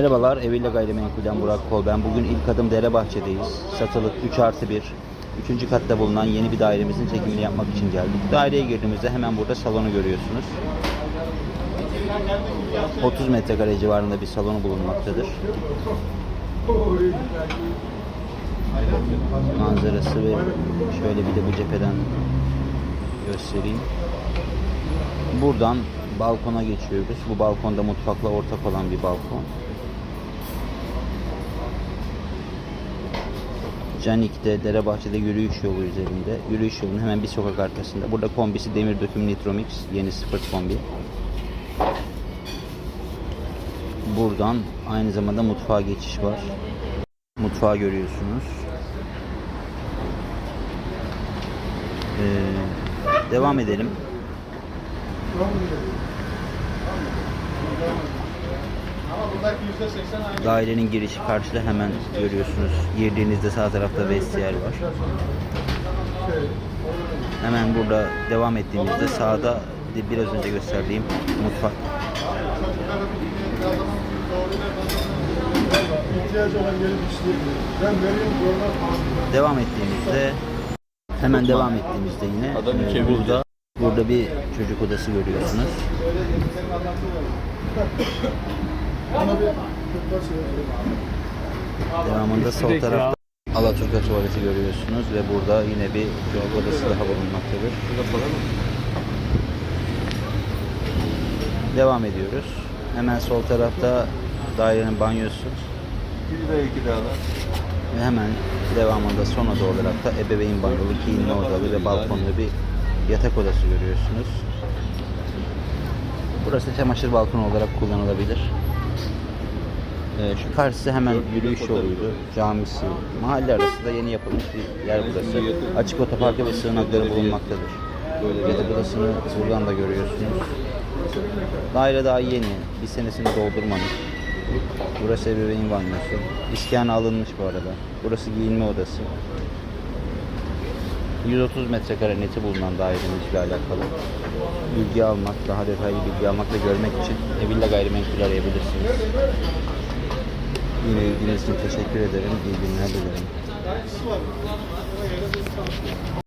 Merhabalar, Evilla Gayrimenkul'den Burak Kol. Ben bugün ilk adım Derebahçe'deyiz. Satılık 3 artı 1. Üçüncü katta bulunan yeni bir dairemizin çekimini yapmak için geldik. Daireye girdiğimizde hemen burada salonu görüyorsunuz. 30 metrekare civarında bir salonu bulunmaktadır. Manzarası ve şöyle bir de bu cepheden göstereyim. Buradan balkona geçiyoruz. Bu balkonda mutfakla ortak olan bir balkon. Canik'te, Derebahçe'de yürüyüş yolu üzerinde. Yürüyüş yolunun hemen bir sokak arkasında. Burada kombisi demir döküm Nitromix. Yeni sıfır kombi. Buradan aynı zamanda mutfağa geçiş var. Mutfağı görüyorsunuz. Ee, devam edelim. Dairenin girişi karşıda hemen görüyorsunuz. Girdiğinizde sağ tarafta vestiyer var. Hemen burada devam ettiğimizde sağda biraz önce gösterdiğim mutfak. Devam ettiğimizde hemen devam ettiğimizde yine e, burada burada bir çocuk odası görüyorsunuz. Devamında sol tarafta Alaturka tuvaleti görüyorsunuz ve burada yine bir çocuk odası daha bulunmaktadır. Devam ediyoruz. Hemen sol tarafta dairenin banyosu Bir ve iki ve hemen devamında son oda olarak da ebeveyn banyolu, giyinme odalı ve balkonlu bir yatak odası görüyorsunuz. Burası çamaşır balkonu olarak kullanılabilir. Ee, şu karşısı hemen yürüyüş yoluydu, camisi, mahalle arasında yeni yapılmış bir yer burası. Açık otoparkı ve sığınakları bulunmaktadır. Yatak odasını buradan da görüyorsunuz. Daire daha yeni, bir senesini doldurmamış. Burası ebeveyn banyosu. İskana alınmış bu arada. Burası giyinme odası. 130 metrekare neti bulunan dairemizle alakalı. Bilgi almak, daha detaylı bilgi almak ve görmek için Evilla Gayrimenkul arayabilirsiniz. Yine ilginiz için teşekkür ederim. İyi günler dilerim.